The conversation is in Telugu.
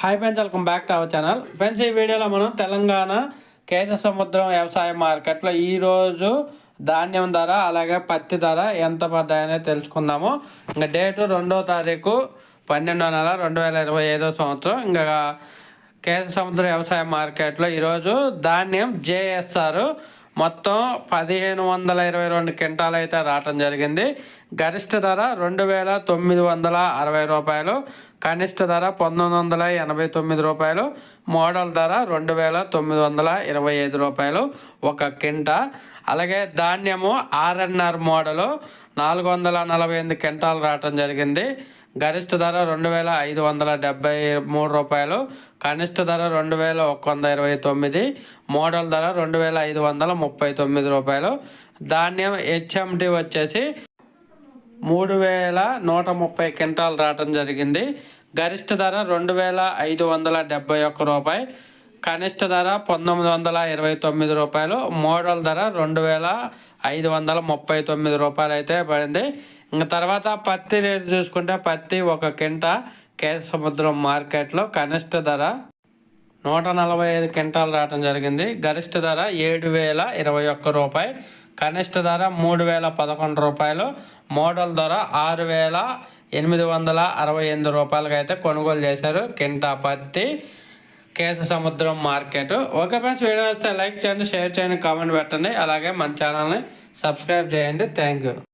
Hi friends welcome back to our channel friends ఈ వీడియోలో మనం తెలంగాణ కేశ సముద్రం వ్యవసాయ మార్కెట్లో ఈరోజు ధాన్యం ధర అలాగే పత్తి ధర ఎంత పడ్డాయనే తెలుసుకుందాము. ఇంకా డేటు రెండో తారీఖు పన్నెండో నెల రెండు వేల ఇరవై ఐదో సంవత్సరం. ఇంకా కేశ సముద్ర వ్యవసాయ మార్కెట్లో ఈరోజు ధాన్యం జేఎస్ఆర్ మొత్తం పదిహేను వందల ఇరవై రెండు క్వింటాలు అయితే రావటం జరిగింది. గరిష్ట ధర రెండు వేల తొమ్మిది వందల అరవై రూపాయలు కనిష్ట ధర పంతొమ్మిది వందల ఎనభై తొమ్మిది రూపాయలు మోడల్ ధర రెండు వేల తొమ్మిది వందల ఇరవై ఐదు రూపాయలు ఒక కింట అలాగే ధాన్యము ఆర్ఎన్ఆర్ మోడలు నాలుగు వందల నలభై ఎనిమిది క్వింటాలు రావటం జరిగింది. గరిష్ట ధర రెండు వేల ఐదు వందల డెబ్బై మూడు రూపాయలు కనిష్ట ధర రెండు వేల ఒక వంద ఇరవై తొమ్మిది మోడల్ ధర రెండు వేల ఐదు వందల ముప్పై తొమ్మిది రూపాయలు. ధాన్యం హెచ్ఎండి వచ్చేసి మూడు వేల నూట ముప్పై క్వింటాలు రావటం జరిగింది. గరిష్ట ధర రెండు వేల ఐదు వందల డెబ్బై ఒక్క రూపాయి. కనిష్ట ధర పంతొమ్మిది వందల ఇరవై తొమ్మిది రూపాయలు మోడల్ ధర రెండు వేల ఐదు వందల ముప్పై తొమ్మిది రూపాయలు అయితే పడింది. ఇంకా తర్వాత పత్తి రేటు చూసుకుంటే పత్తి ఒక కింట కేశ సముద్రం మార్కెట్లో కనిష్ట ధర నూట నలభై ఐదు క్వింటాలు రావడం జరిగింది. గరిష్ట ధర ఏడు వేల ఇరవై ఒక్క రూపాయి కనిష్ట ధర మూడు వేల పదకొండు రూపాయలు మోడల్ ధర ఆరు వేల ఎనిమిది వందల అరవై ఎనిమిది రూపాయలకైతే కొనుగోలు చేశారు. కింటా పత్తి Kesamudram market. Okay friends video వస్తే లైక్ చేయండి షేర్ చేయండి కామెంట్ పెట్టండి. అలాగే మన ఛానల్ని సబ్స్క్రైబ్ చేయండి. Thank you